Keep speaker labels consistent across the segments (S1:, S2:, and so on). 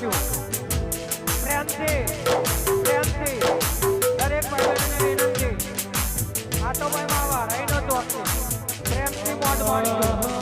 S1: છું પ્રેમથી પ્રેમથી દરેક ભાઈ વિનંતી. આ તો ભાઈ માવા રહીનો તો પ્રેમથી મોટ માણીશું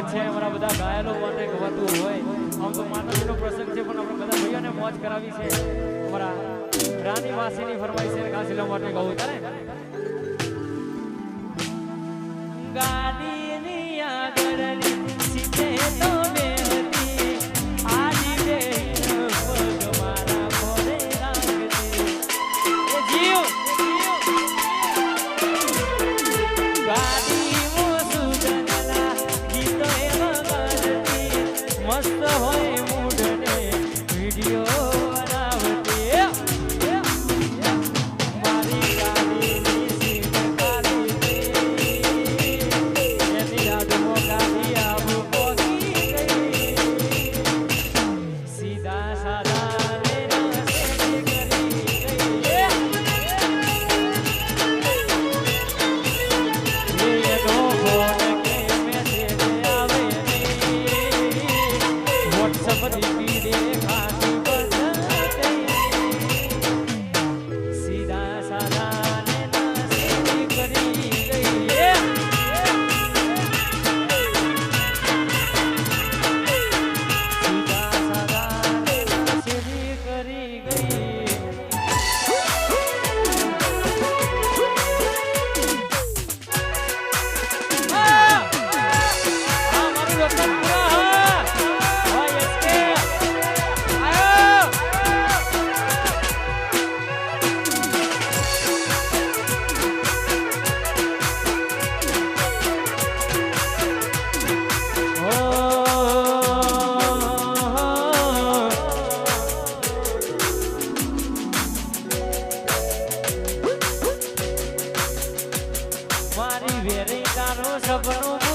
S1: રમત છે,
S2: અમારા બધા ઘાયલો વર્ણને ગવાતું હોય. આમ તો માતાજીનો પ્રસંગ છે, પણ આપણે બધા ભાઈઓને મોજ કરાવી છે. અમારા રાની વાસીની ફરમાઈ છે ઘાસીલા માટે ગવું તારે ગાડીની આગળની સીતે તો Casa Barão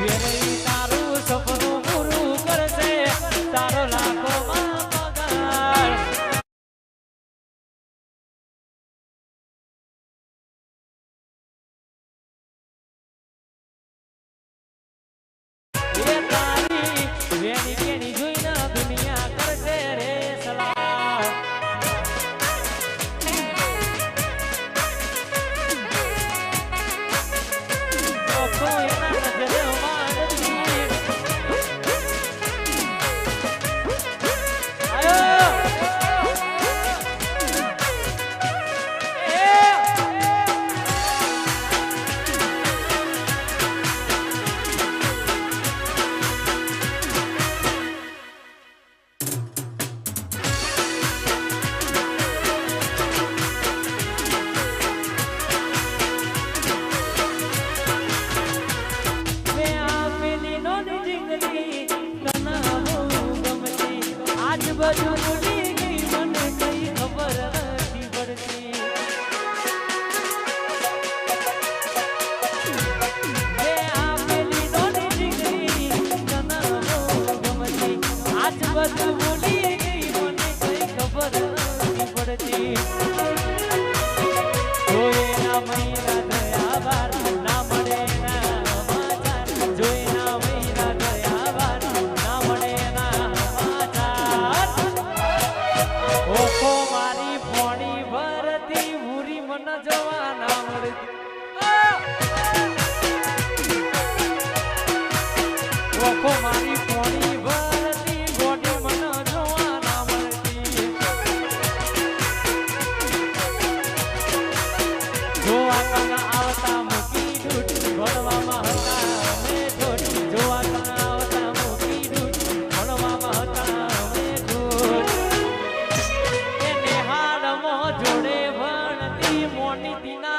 S2: here. But Bina